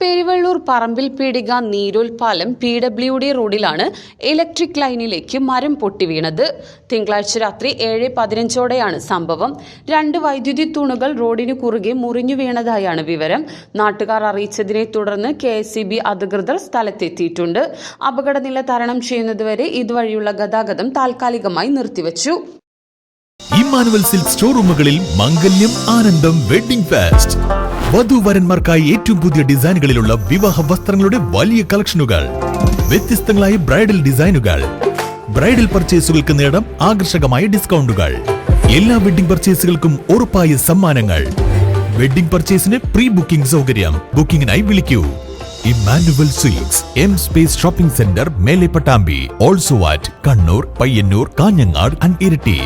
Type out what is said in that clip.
പെരുവള്ളൂർ പറമ്പിൽ പീടിക നീരൂൽ പാലം P W D റോഡിലാണ് ഇലക്ട്രിക് ലൈനിലേക്ക് മരം പൊട്ടി വീണത്. തിങ്കളാഴ്ച രാത്രി ഏഴ് പതിനഞ്ചോടെയാണ് സംഭവം. രണ്ട് വൈദ്യുതി തൂണുകൾ റോഡിന് കുറുകെ മുറിഞ്ഞു വീണതായാണ് വിവരം. നാട്ടുകാർ അറിയിച്ചതിനെ തുടർന്ന് കെ അധികൃതർ സ്ഥലത്തെത്തിയിട്ടുണ്ട്. അപകടനില തരണം ചെയ്യുന്നതുവരെ ഇതുവഴിയുള്ള ഗതാഗതം താൽക്കാലികമായി നിർത്തിവച്ചു. ഇമ്മാനുവൽ സിൽക്ക് ഷോറൂമുകളിൽ മംഗല്യം ആനന്ദം വെഡിംഗ് ഫെസ്റ്റ്. വധുവരന്മാർക്കായി ഏറ്റവും പുതിയ ഡിസൈനുകളിലുള്ള വിവാഹ വസ്ത്രങ്ങളുടെ വലിയ കളക്ഷനുകൾ. വ്യത്യസ്തങ്ങളായ ബ്രൈഡൽ ഡിസൈനുകൾ. ബ്രൈഡൽ പർച്ചേസുകൾക്ക് നേടാം ആകർഷകമായ ഡിസ്കൗണ്ടുകൾ. എല്ലാ വെഡിംഗ് പർച്ചേസുകൾക്കും ഉറപ്പായ സമ്മാനങ്ങൾ. വെഡിംഗ് പർച്ചേസിന് പ്രീ ബുക്കിംഗ് സൗകര്യം. ബുക്കിംഗിനായി വിളിക്കൂ. Emmanuel Silks M Space shopping centre മേലെ Pattambi also at Kannur Payyannur Kanhangad and Iritty.